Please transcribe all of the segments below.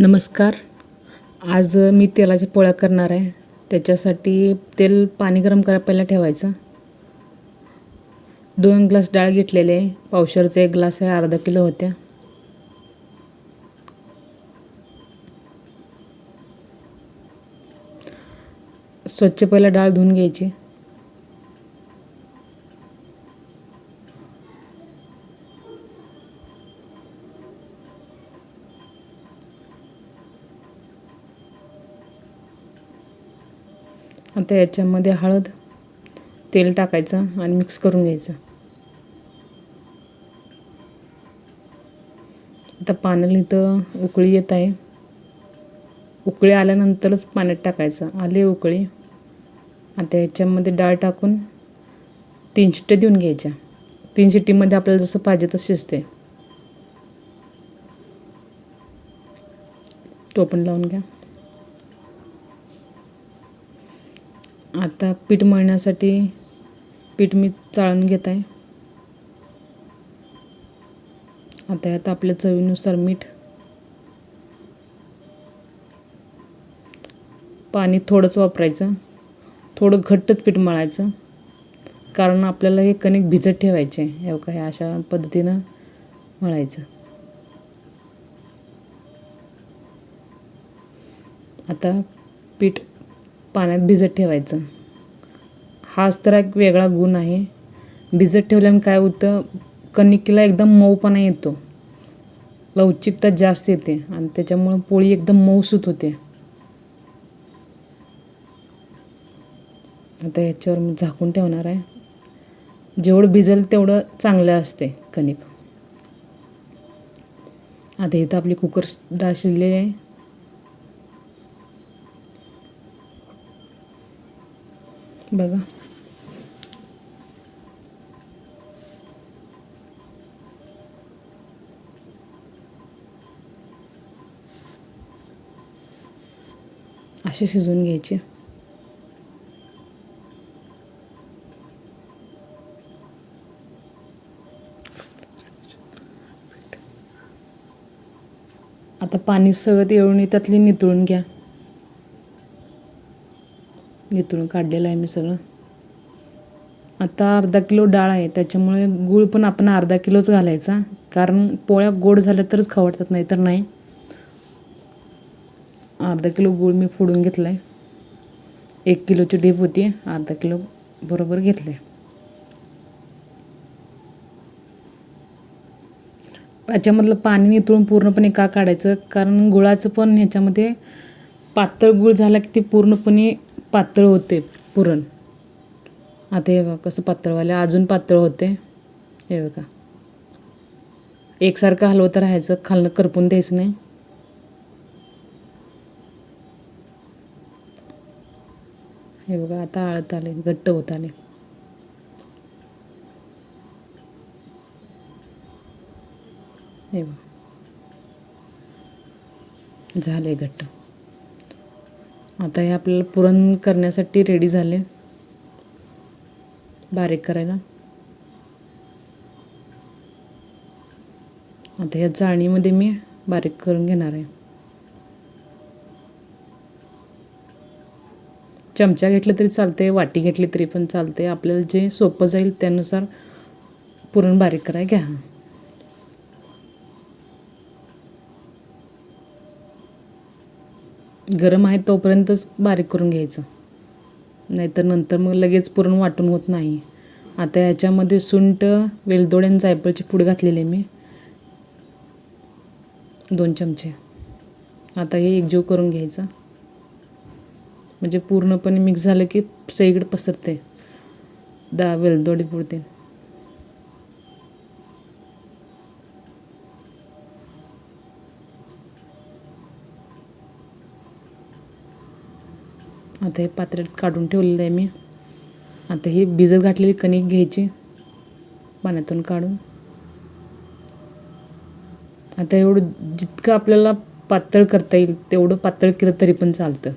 नमस्कार. आज मी तेलाच्या पोळ्या करणार आहे. त्याच्यासाठी तेल पाणी गरम करा पहिला ठेवायचं. दोन ग्लास डाळ घेतलेले आहे. पावशरचा एक ग्लास आहे अर्धा किलो होत्या. स्वच्छ पहिला डाळ धुवून घ्यायची. आता याच्यामध्ये हळद तेल टाकायचं आणि मिक्स करून घ्यायचं. आता पाण्याला इथं उकळी येत आहे. उकळी आल्यानंतरच पाण्यात टाकायचं. आले उकळी. आता याच्यामध्ये डाळ टाकून तीन शिट्ट्या देऊन घ्यायच्या. तीन शिट्टीमध्ये आपल्याला जसं पाहिजे तसं शिजते तो पण लावून घ्या. आता पीठ मळण्यासाठी पीठ मी चाळून घेत आहे आता यात आपल्या चवीनुसार मीठ पाणी थोडंच वापरायचं थोडं घट्टच पीठ मळायचं कारण आपल्याला हे कणिक भिजत ठेवायचे आहे एवढं हे अशा पद्धतीनं मळायचं. आता पीठ पाण्यात भिजत ठेवायचं. हाच तर एक वेगळा गुण आहे. भिजत ठेवल्यानं काय होतं? कणिकेला एकदम मऊपणा येतो. लवचिकता जास्त येते आणि त्याच्यामुळं पोळी एकदम मऊसूत होते. आता याच्यावर मी झाकून ठेवणार आहे. जेवढं भिजेल तेवढं चांगलं असते कणिक. आता इथं आपली कुकर डाळ शिजलेली आहे. बघा. असे शिजवून घ्यायचे. आता पाणी सगळं येऊन त्यातली नितळून घ्या. नितळून काढलेलं आहे मी सगळं. आता अर्धा किलो डाळ आहे त्याच्यामुळे गूळ पण आपण अर्धा किलोच घालायचा. कारण पोळ्या गोड झाल्या तरच खवडतात नाही तर नाही. अर्धा किलो गूळ मी फोडून घेतला आहे एक किलोची ढीप होती अर्धा किलो बरोबर घेतले याच्यामधलं पाणी नितळून पूर्णपणे का काढायचं? कारण गुळाचं पण ह्याच्यामध्ये पातळ गुळ झाला की ते पूर्णपणे पातळ होते पुरण. आता हे बघा कसं पातळवाले अजून पातळ होते. हे बघा. एकसारखं हलवत राहायचं. खालनं करपून द्यायचं नाही. हे बघा आता आळत आले. घट्ट होत आले. हे बघा. झाले घट्ट. आता हे आपल्याला पुरण करण्यासाठी रेडी झाले. बारीक करायला. आता ह्या जाळणीमध्ये मी बारीक करून घेणार आहे. चमचा घेतलं तरी चालते वाटी घेतली तरी पण चालते आपल्याला जे सोपं जाईल त्यानुसार पुरण बारीक करायला घ्या. गरम आहे तोपर्यंतच बारीक करून घ्यायचं. नाहीतर नंतर मग लगेच पुरण वाटून होत नाही. आता याच्यामध्ये सुंट वेलदोड आणि जायफळची पूड घातलेली मी. दोन चमचे. आता हे एकजीव करून घ्यायचं. म्हणजे पूर्णपणे मिक्स झालं की सगळीकडे पसरते दा वेलदोडी पुडते आता हे पात्र्यात काढून ठेवलेलं आहे मी. आता ही भिजत घातलेली कणिक घ्यायची पाण्यातून काढून. आता एवढं जितकं आपल्याला पातळ करता येईल तेवढं पातळ केलं तरी पण चालतं.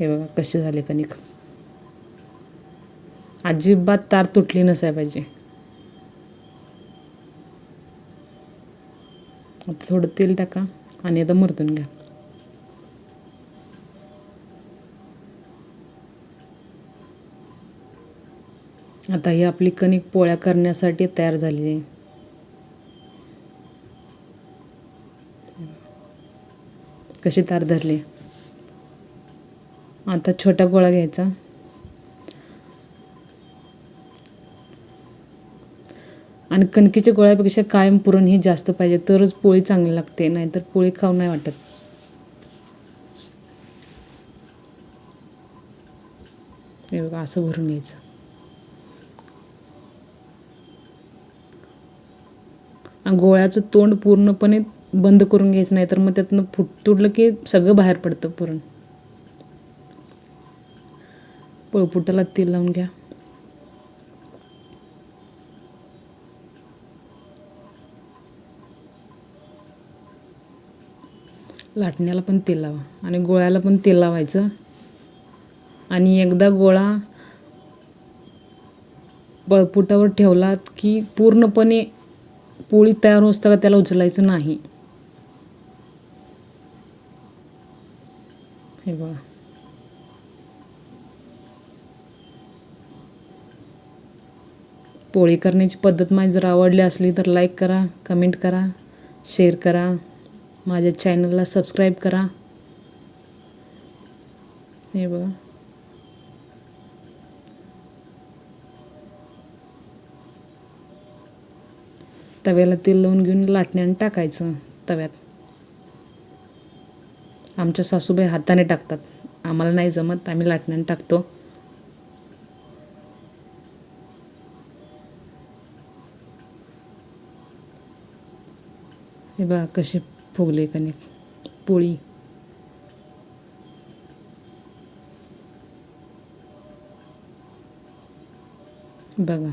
हे बघा कसे झाले कणिक. अजिबात तार तुटली नसाय पाहिजे. आता थोडं तेल टाका आणि आता मरतून घ्या. आता ही आपली कणिक पोळ्या करण्यासाठी तयार झालेली आहे. कशी तार धरली? आता छोटा गोळा घ्यायचा. आणि कणकेच्या गोळ्यापेक्षा कायम पुरण ही जास्त पाहिजे. तरच पोळी चांगली लागते नाहीतर पोळी खाऊ नाही वाटत. हे बघा असं भरून घ्यायचं. आणि गोळ्याचं तोंड पूर्णपणे बंद करून घ्यायचं नाही तर मग त्यातनं फुट तुटलं की सगळं बाहेर पडतं पुरण. पोळपुटाला तेल लावून घ्या. लाटण्याला पण तेल लावा. आणि गोळ्याला पण तेल लावायचं. आणि एकदा गोळा बळपुटावर ठेवलात की पूर्णपणे पोळी तयार होता का त्याला उचलायचं नाही. हे बघा. पोळी करण्याची पद्धत माझी जर आवडली असली तर लाईक करा कमेंट करा शेअर करा. माझ्या चॅनलला सबस्क्राईब करा. हे बघा. तव्याला तेल लावून घेऊन लाटण्याने टाकायचं तव्यात. आमच्या सासूबाई हाताने टाकतात. आम्हाला नाही जमत आम्ही लाटण्याने टाकतो. हे बघा कशी फुगले कणिक पोळी. बघा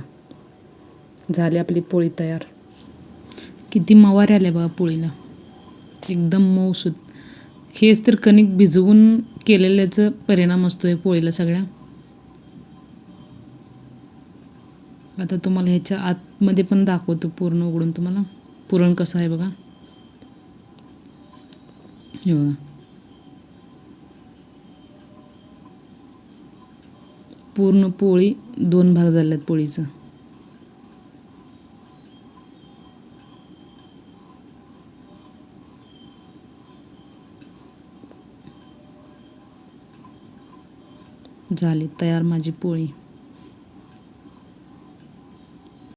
झाली आपली पोळी तयार. किती मवार आल्या बघा पोळीला एकदम मऊसूत हेच तर कणिक भिजवून केलेल्याचं परिणाम असतो आहे पोळीला सगळ्या. आता तुम्हाला ह्याच्या आतमध्ये पण दाखवतो पूर्ण उघडून तुम्हाला. पुरण कसं आहे बघा. हे बघा पूर्ण पोळी दोन भाग झाल्यात पोळीचं. झाली तयार माझी पोळी.